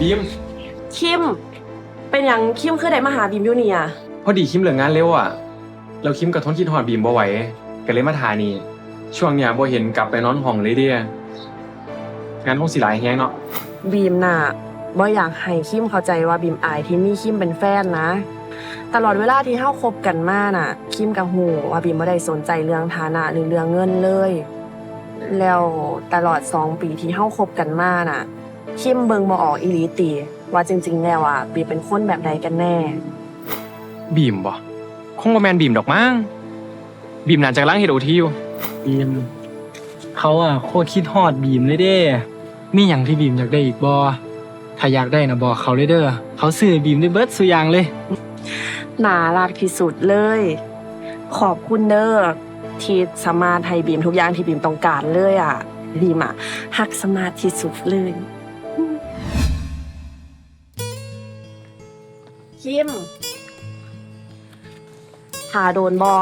บีม คิม เป็นอย่างคิมคือได้มาหาบีมอยู่นี่อะพอดีคิมเหลืองานเร็วอะ เราคิมกับทนคิดหอดบีมบ่ไหวก็เลยมาทานี่ ช่วงเนี้ยบ่เห็นกลับไปนอนห้องเลยเดียงานคงสิหลายแฮงเนาะ บีมน่ะบ่อยากให้คิมเข้าใจว่าบีมอายที่มีคิมเป็นแฟนนะ ตลอดเวลาที่เฮาคบกันมาน่ะ คิมกับฮูว่าบีมบ่ได้สนใจเรื่องฐานะหรือเรื่องเงินเลย แล้วตลอดสองปีที่เฮาคบกันมาน่ะ คิมเบิ่งบ่ออกอีหลีติว่าจริง ๆ แล้วอะบีมเป็นคนแบบใดกันแน่ บีมบ่คงบ่แม่นบีมดอกมั้งบีมน่าจะล้างเฮ็ดโอทีอยู่บีมเขาอะโคตรคิดฮอดบีมเลยเด้มีอย่างที่บีมอยากได้อีกบอถ้าอยากได้นะบอกเขาเลยเด้อเขาซื้อบีมได้เบิร์ดสุอยางเลย น่ารักที่สุดเลย ขอบคุณเด้อที่สามารถให้บีมทุกอย่างที่บีมต้องการเลยอะบีมอะฮักสมาร์ทที่สุดเลย คิมหาโดนบอ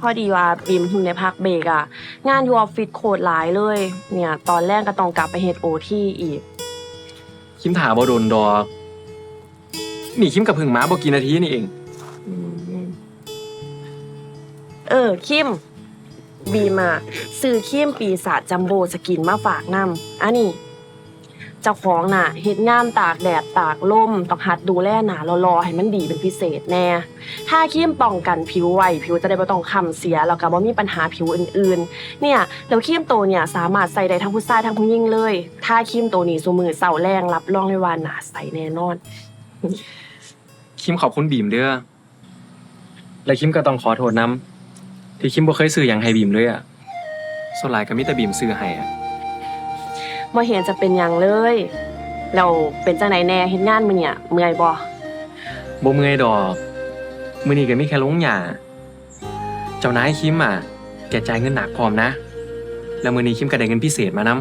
พอดีว่าบีมเพิ่งในพักเบรกอะงานอยู่ออฟฟิศโคตรหลายเลย เนี่ย ตอนแรกก็ต้องกลับไปเฮ็ดโอที่อีก คิมถาบ่โดนดอกนี่คิมกับพึ่งมาบ่กี่นาทีนี่เองอืมเออ คิม บีมอะซื้อคิมปีศาจจัมโบสกินมาฝากนำอันนี้ เจ้าของน่ะเฮ็ดงานตากแดดตากลมต้องหัดดูแลหนารอๆให้มันดีเป็นพิเศษแน่ถ้าคิมป้องกันผิวไว้ผิวจะได้บ่ต้องค้ำเสียแล้วก็บ่มีปัญหาผิวอื่นๆ เนี่ยแล้วครีมตัวเนี่ยสามารถใส่ได้ทั้งผู้ชายทั้งผู้หญิงเลยถ้าครีมตัวนี้สูมือเสาแรงรับรองเลยว่าหนาใสแน่นอนคิมขอบคุณบีมเด้อ และคิมก็ต้องขอโทษนํที่คิมบ่เคยซื้อหยังให้บีมเลยอะส่วนหลายก็มีแต่บีมซื้อให้อะ บ่เห็นจะเป็นหยังเลยเราเป็นจังไหนแน่เฮ็ดงานมื้อเนี่ยเมื่อยบ่บ่เมื่อยดอกมื้อนี้ก็มีแค่ลงหญ้าเจ้านายคิมอะ แกจ่ายเงินหนักพร้อมนะ แล้วมื้อนี้คิมก็ได้เงินพิเศษมานํ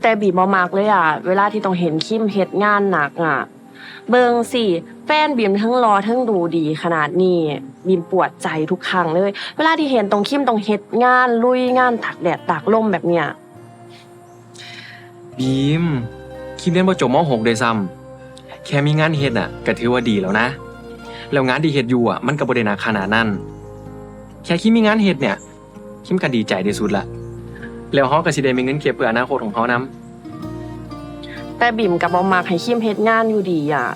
แต่บีบบ่มักเลยอะ เวลาที่ต้องเห็นคิมเฮ็ดงานหนักอะ เบิ่งสิแฟนบีมทั้งรอทั้งดูดีขนาดนี้บีมปวดใจทุกครั้งเลย เวลาที่เห็นตรงคิมต้องเฮ็ดงานลุยงานตากแดดตากลมแบบเนี้ย บีมคิมเรียนบ่จบม .6 ด้วยซ้ำแค่มีงานเฮ็ดอะก็ถือว่าดีแล้วนะ แล้วงานที่เฮ็ดอยู่อะมันก็บ่ได้หนักขนาดนั้น แค่คิมมีงานเฮ็ดเนี่ย คิมก็ดีใจที่สุดละแล้วเฮาก็สิได้มีเงินเก็บเพื่ออนาคตของเฮานำแต่บีมกับบ่มักให้คิมเฮ็ดงานอยู่ดีอะ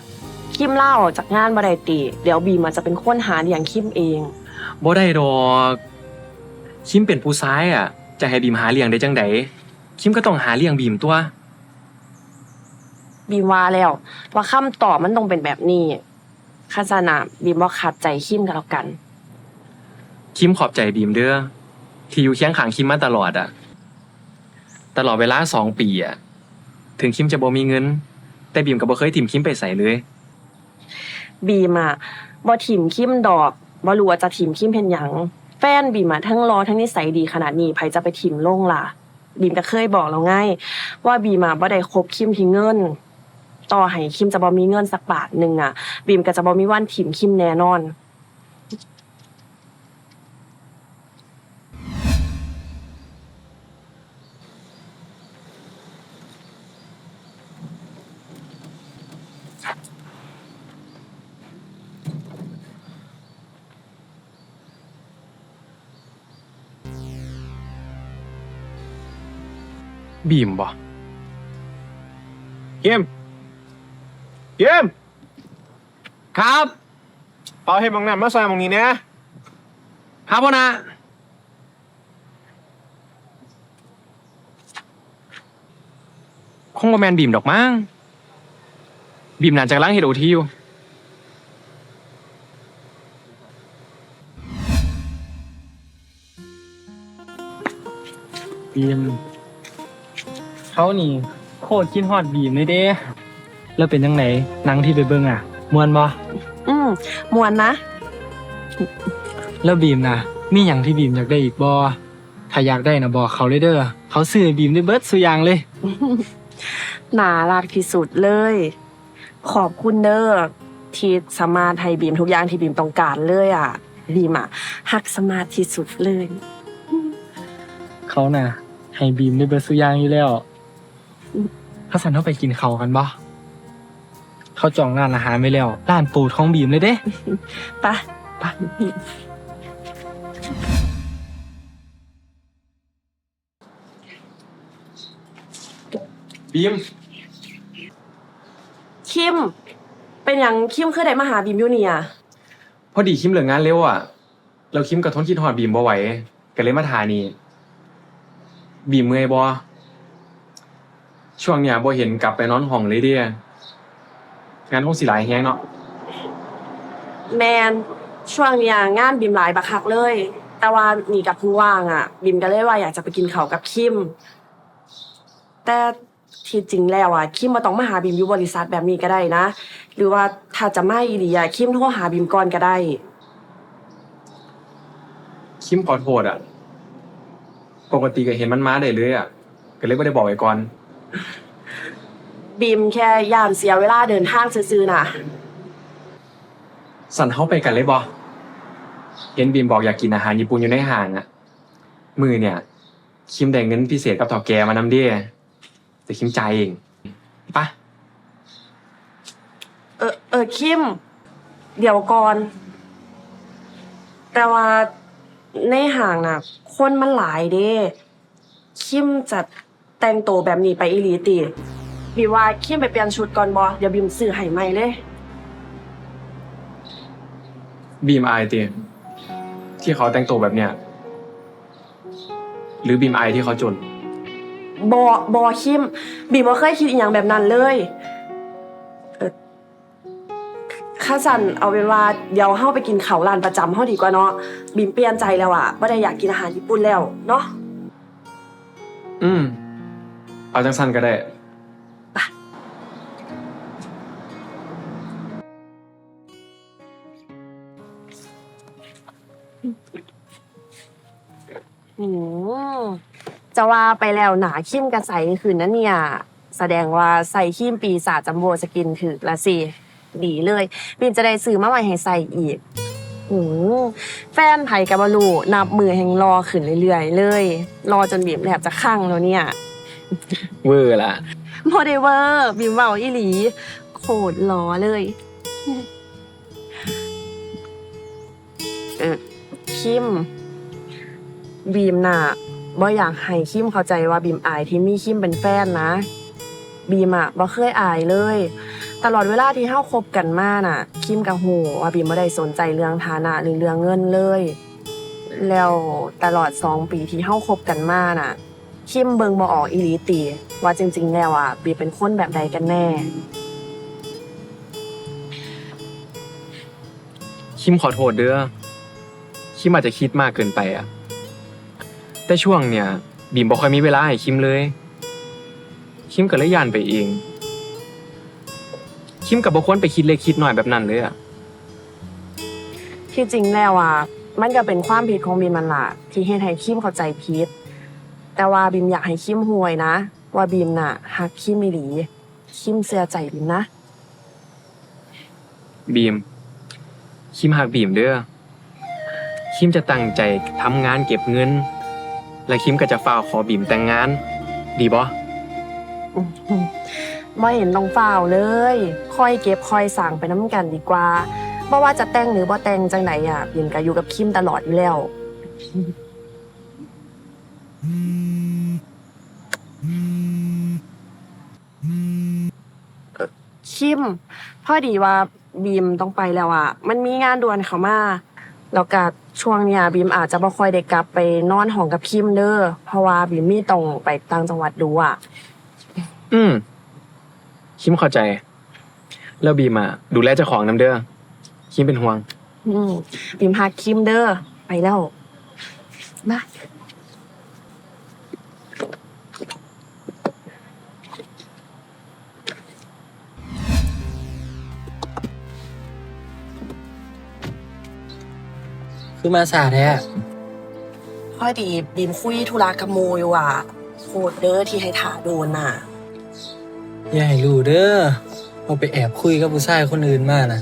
คิมลาออกจากงานบ่ได้ติเดี๋ยวบีมอาจจะเป็นคนหาเลี้ยงคิมเองบ่ได้ดอก คิมเป็นผู้ชายอะ จะให้บีมหาเลี้ยงได้จังได คิมก็ต้องหาเลี้ยงบีมตัว บีมว่าแล้ว ว่าคำตอบมันต้องเป็นแบบนี้ข้าสนาบีมบ่ขัดใจคิมกันแล้วกัน คิมขอบใจบีมเด้อที่อยู่เคียงข้างคิมมาตลอดอะตลอดเวลาสองปีอะถึงคิมจะบ่มีเงิน แต่บีมก็บ่เคยถิ่มคิมไปใส่เลย บีมอะบ่ถิ่มคิมดอกบ่รู้ว่าจะถิ่มคิมเพ็นหยัง แฟนบีมอะทั้งรอทั้งนิสัยดีขนาดนี้ไผจะไปถิ่มลงล่ะ บีมก็เคยบอกแล้วไงว่าบีมาบ่ได้คบคิมที่เงิน ต่อให้คิมจะบ่มีเงินสักบาทหนึ่งอะ บีมก็จะบ่มีวันถิ่มคิมแน่นอน บีมบ่เยี่ยมเยี่ยมครับเอาให้บางน้ำมาใส่บางนี้นะครับพ่อนะคงบ่แม่นบีมดอกมั้งบีมน่าจะล้างเฮ็ดโอทีอยู่บีม เขานี่โคตรคิดฮอดบีมเลยเด้ แล้วเป็นยังไงหนังที่ไปเบิ่งอะมวนบ่อืมมวนนะ แล้วบีมนะมีอย่างที่บีมอยากได้อีกบอถ้าอยากได้นะบอกเขาเลยเด้อเขาซื้อบีมได้เบิร์ดสุอยางเลย น่ารักที่สุดเลย ขอบคุณเด้อที่สามารถให้บีมทุกอย่างที่บีมต้องการเลยอะบีมอะฮักสมาร์ทที่สุดเลย เขาน่ะให้บีมได้เบิร์ดสุอยางอยู่แล้ว เขาสันเขาไปกินเขาวกันบ่เขาจองร้านอาหารไว้แล้วร้านโปรดของบีมเลยเด้ไปะไปบีม คิม เป็นอย่างคิมคือได้มาหาบีมอยู่เนี่ยพอดีคิมเหลืองานเร็วอะ เราคิมกับทนคิดฮอดบีมบ่ไหวก็เลยมาทานี่บีมเมื่อยบ่ ช่วงเนี้ยบ่เห็นกลับไปนอนห้องเลยเด้งานคงสิหลายแฮงเนาะแมนช่วงเนี้ยงานบีมหลายบักคักเลย แต่ว่านี่กับผู้ว่างอะบีมก็เลยว่าอยากจะไปกินข้าวกับคิม แต่ที่จริงแล้วอะคิมมาต้องมาหาบีมอยู่บริษัทแบบนี้ก็ได้นะ หรือว่าถ้าจะไม่ดีอะคิมโทรหาบีมก่อนก็ได้ คิมขอโทษอะ ปกติก็เห็นมันมาได้เลยอะก็เลยบ่ได้บอกไว้ก่อน บีมแค่ย่านเสียเวลาเดินทางซื่อๆน่ะสั่นเฮาไปกันเลยบ่เห็นบีมบอกอยากกินอาหารญี่ปุ่นอยู่ในห้างอะมือเนี่ย คิมได้เงินพิเศษกับเฒ่าแกมานำเด้แต่คิมจ่ายเองปะเออเออคิม เดี๋ยวก่อน แต่ว่าในห่างน่ะ คนมันหลายเด้คิมจะ แต่งตัวแบบนี้ไปอีหลีติบีว่าคิมไปเปลี่ยนชุดก่อนบอเดี๋ยวบีมซื้อให้ใหม่เลย บีมอายติที่เขาแต่งตัวแบบเนี้ยหรือบีมอายที่เขาจน บอบอคิมบีมบ่เคยคิดอหย่างแบบนั้นเลยเออข้าสันเอาเป็นว่าเดี๋ยวเฮาไปกินข้าวร้านประจำเฮาดีกว่าเนาะบีมเปลี่ยนใจแล้วอะบ่ได้อยากกินอาหารญี่ปุ่นแล้วเนาะ อืม เอาจังสั้นก็ได้อืมจะว่าไปแล้วหนาคิมกระใสคืนนั้นเนี่ย แสดงว่าใส่คิมปีศาจจัมโบสกินถือละสิ ดีเลยบินจะได้ซื้อมาใหม่ให้ใส่อีกโอืมแฟนไผ่กับบาลูนับมือแห่งรอขึ้นเรื่อยๆเลย รอจนบีมแทบจะข้างแล้วเนี่ย เวอร์ละโมเดเวอร์บีมเบาอีหลี โคตรล้อเลย เออคิม บีมน่ะบ่อยากให้คิมเข้าใจว่าบีมอายที่มีคิมเป็นแฟนนะ บีมอะบ่เคยอายเลย ตลอดเวลาที่เฮาคบกันมาน่ะ คิมกับหูว่าบีมบ่ได้สนใจเรื่องฐานะหรือเรื่องเงินเลย แล้วตลอดสองปีที่เฮาคบกันมาน่ะ คิมเบิงบ่ออกอีหลีติว่าจริง ๆ แล้วอะบีมเป็นคนแบบใดกันแน่ คิมขอโทษเด้อ คิมอาจจะคิดมากเกินไปอะแต่ช่วงเนี่ยบีมบ่ค่อยมีเวลาให้คิมเลย คิมก็เลยย่านไปเอง คิมกับบ่ควรไปคิดเล็กคิดน้อยแบบนั้นเลยอะที่จริงแล้วอะมันก็เป็นความผิดของบีมมันล่ะที่เฮ็ดให้คิมเข้าใจผิด แต่ว่าบีมอยากให้คิมห่วยนะ ว่าบีมน่ะฮักคิมอีหลี คิมเสียใจบีมนะ บีม คิมหักบีมเด้อ คิมจะตั้งใจทำงานเก็บเงิน และคิมก็จะฝ้าวขอบีมแต่งงาน ดีบ่ไม่เห็นต้องฝ่าวเลย คอยเก็บคอยสั่งไปน้ำกันดีกว่าบ่ว่าจะแต่งหรือบ่แต่งจังไหนอะบีมก็อยู่กับคิมตลอดอยู่แล้ว คิมพอดีว่าบีมต้องไปแล้วอะมันมีงานด่วนเข้ามาแล้วก็ช่วงเนี้ยบีมอาจจะบ่ค่อยได้กลับไปนอนห้องกับคิมเด้อเพราะว่าบีมมีต้องไปต่างจังหวัดดูอะอืม คิมเข้าใจ แล้วบีมอะดูแลเจ้าของน้ำเด้อคิมเป็นห่วง อืมบีมฮักคิมเด้อไปแล้วบาย คือมาสาแท้พอดีบีมคุยธุระกับโมอยู่อะโคตรเด้อที่ให้ถ่าโดนน่ะ อย่าให้รู้เด้อเอาไปแอบคุยกับผู้ชายคนอื่นมานะ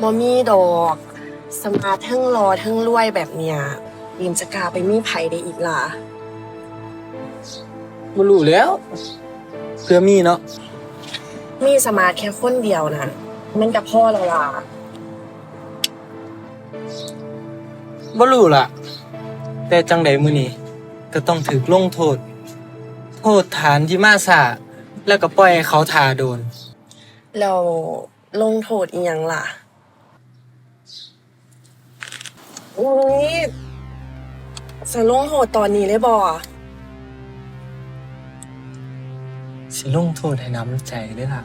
มอมี่ดอกสมาร์ททั้งรอทั้งรวยแบบเนี้ยบีมจะกล้าไปมีไผได้อีกล่ะบ่รู้แล้ว เพื่อมีเนาะมีสมาร์ทแค่คนเดียวนะมันกับพ่อเราล่ะ บ่รู้ล่ะ แต่จังใดมื้อนี้ก็ต้องถูกลงโทษ โทษฐานที่มาสาแล้วก็ปล่อยให้เขาทาโดนเราลงโทษอีหยังล่ะอุ้ยจะลงโทษตอนนี้เลยบ่สิลงโทษให้น้ำใจได้ล่ะ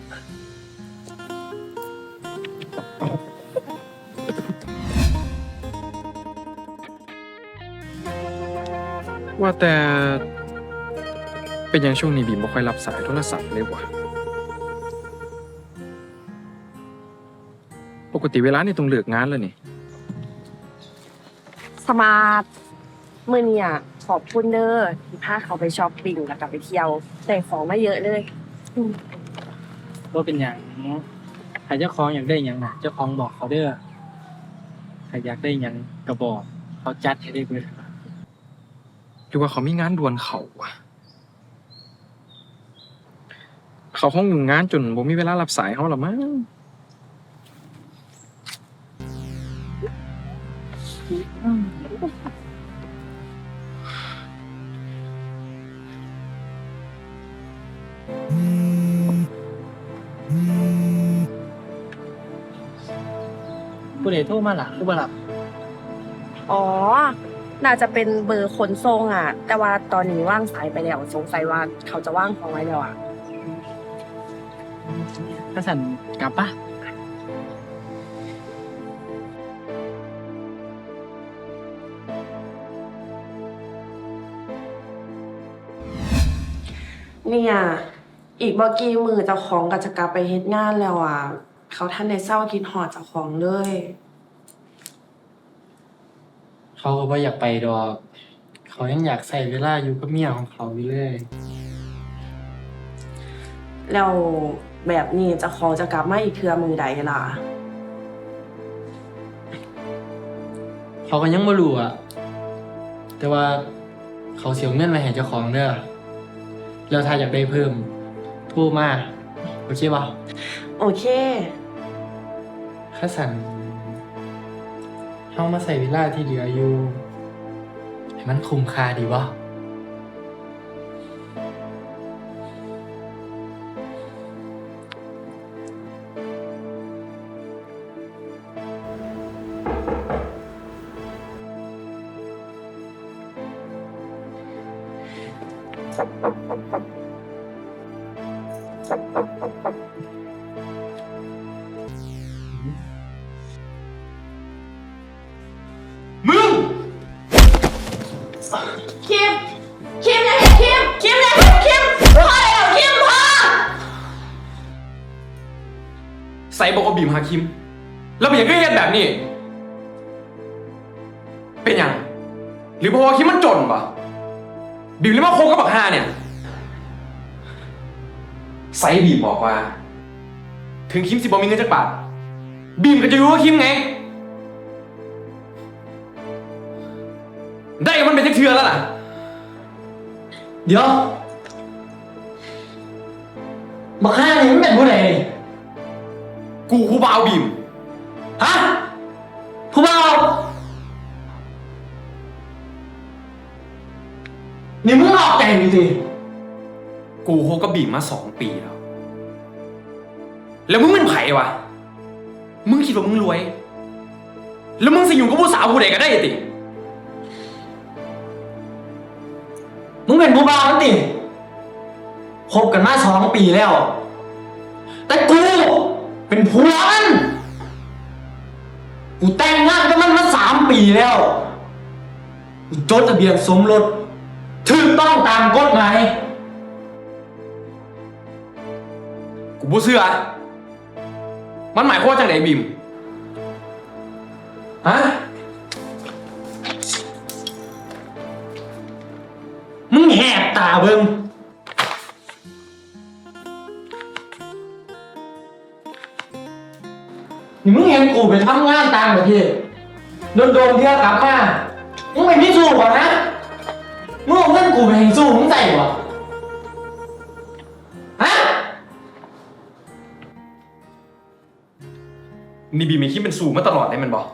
ว่าแต่ เป็นอย่างช่วงนี้บีมบ่ค่อยรับสายโทรศัพท์เลยวะปกติเวลานี่ต้องเลิกงานแล้วนี่ สมาร์ทมื่อเนี่ยขอบคุณเด้อที่พาเขาไปช้อปปิ้งแล้วก็ไปเที่ยวแต่งของมาเยอะเลยว่าเป็นอย่างถ้าเจ้าของอยากได้อย่างนะเจ้าของบอกเขาเด้อถ้าอยากได้อย่างก็บอก เขาจัดให้ได้เบิด หรือว่าเขามีงานด่วนเขาวะเขาห้องงานจนบ่มีเวลารับสายเขาหรอมั้งผู้ใดโทรมาล่ะคือบ่หลับ อ๋อ น่าจะเป็นเบอร์ขนส่งอะ แต่ว่าตอนนี้ว่างสายไปแล้วสงสัยว่าเขาจะว่างของไว้แล้วอะถ้าสั่นกลับปะเนี่ยอีกบ่กี่มือเจ้าของก็จะกลับไปเฮ็ดงานแล้วอะ เขาท่านในเศร้าคิดหอดเจ้าของเลย เขาก็บ่อยากไปดอก เขายังอยากใส่เวลาอยู่กับเมียของเขาอยู่เลย แล้วแบบนี้เจ้าของจะกลับมาอีกเทื่อมือใดล่ะ เขาก็ยังบ่รู้อะแต่ว่าเขาเสียเงินมาให้เจ้าของเด้อแล้วถ้าอยากได้เพิ่มโทรมาโอเคป่ะโอเค ข้าสั่น เฮามาใส่เวลาที่เหลืออยู่ ให้มันคุ้มค่าดีวะ คิม คิมอย่าเห็นคิม คิมอย่าเห็นคิมพอแล้วคิมพอใส่บอกว่าบีมหาคิม แล้วเป็นอย่างก็เฮ็ดแบบนี้ เป็นอย่างหรือเพราะว่าคิมมันจนปะบีมเลยมาโคกับบักฮาเนี่ย ไซบีมบอกว่า ถึงคิมสิบอมีเงินจักบาทบีมก็จะรู้ว่าคิมไง ได้มันเป็นจักเทือแล้วล่ะ เดี๋ยวบักห้านี่มันเป็นผู้ใดนี่กูผู้บ่าวบีม ฮะผู้บ่าวนี่มึงออกใจนี่สิกูโคบกับบีมมาสองปีแล้ว แล้วมึงเป็นไผ่วะ มึงคิดว่ามึงรวย แล้วมึงสิอยู่กับผู้สาวผู้ใดก็ได้ติ เป็นผู้บ่าวนั่นติคบกันมาสองปีแล้ว แต่กูเป็นผัวมัน กูแต่งงานกับมันมาสามปีแล้ว กูจดทะเบียนสมรสถูกต้องตามกฎหมาย กูบ่เชื่อมันหมายความว่าจังไดบีมฮะ ตาเบิ่งมึงเห็นกูไปทำงานต่างประเทศโดนโดนเที่ยวกลับมามึงไม่มีสู้ก่อนนะมึงเอาเงินกูไปให้สู้มึงใจหรอฮะนี่บีมีคิดเป็นสูงมาตลอดเลยมันบอก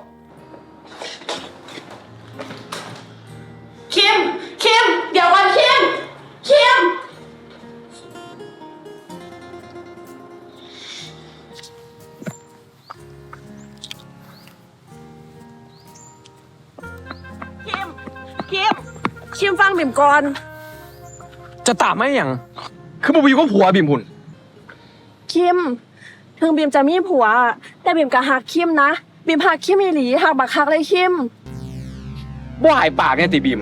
คิมฟังบิ่มก่อน จะตามไม่อย่าง คือบ่บีก็ผัวบีมพุ่น คิม ถึงบีมจะมีผัว แต่บีมก็หักคิมนะบีมหักคิมอีหลีหักบักคักเลยคิม บ่หายปากเนี่ยติบีม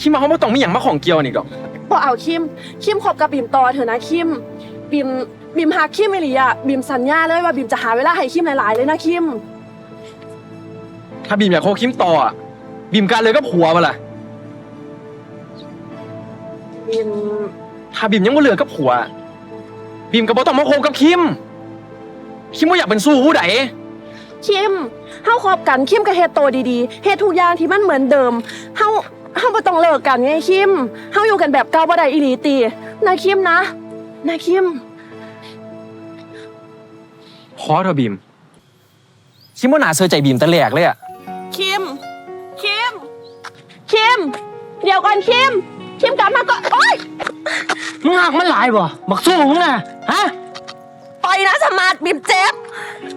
คิมมาเขาไม่ต้องมีอย่างมาของเกียวนี่ดอกพอเอาคิม คิมคบกับบีมต่อเถอะนะคิมบีมบีมหักคิมอีหลีอะบีมสัญญาเลยว่าบีมจะหาเวลาให้คิมหลายๆเลยนะคิม ถ้าบีมอยากคบคิมต่ออะ บีมกันเลยก็ผัวมาล่ะบีมถ้าบีมยังบ่เลือกกับผัว บีมก็บ่ต้องมาคบกับคิม คิมบ่อยากเป็นสู้ผู้ใดคิมเฮาคบกันคิมก็เฮ็ดโตวดีๆเฮ็ดทุกอย่างที่มันเหมือนเดิมเฮาเฮาบ่ต้องเลิกกันไงคิมเฮาอยู่กันแบบเก่าบ่ได้อีหลีตีนะคิมนะนะคิมพอเถอะบีมคิมว่าน่าเชื่อใจบีมแต่แรกเลยอะคิม คิม คิม เดี๋ยวก่อนคิม คิมกลับมาก่อนโอ๊ยมึงหักมันหลายบ่บักสู้มึงน่ะฮะ ปล่อยนะสมาร์ทบีมเจ็บ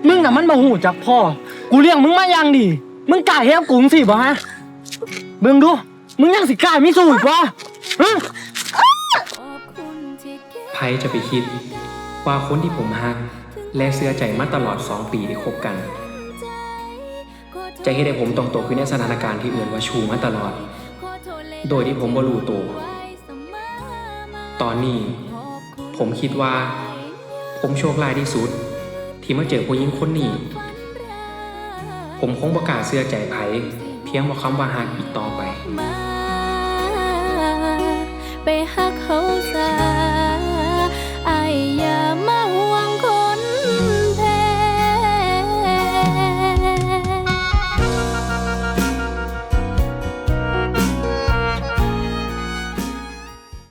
มึงน่ะมันมาหูจากพ่อ กูเลี้ยงมึงมาอย่างดี มึงกล้าเฮ็ดกูจังสิบ่ฮะเบิ่งดู มึงยังสิกล้ามีสู้อีกบ่ฮะ ไพจะไปคิด ว่าคนที่ผมฮัก และเสื้อใจมาตลอด2ปีที่คบกัน จะเฮ็ดให้ผมต้องตกอยู่ในสถานการณ์ที่เอื่นว่าชูมาตลอด โดยที่ผมบ่รู้ตัวตอนนี้ ผมคิดว่า ผมโชคร้ายที่สุด ที่มาเจอผู้หญิงคนนี้ ผมคงประกาศเสื้อใจไผเพียงว่าคำว่าหากอีกต่อไป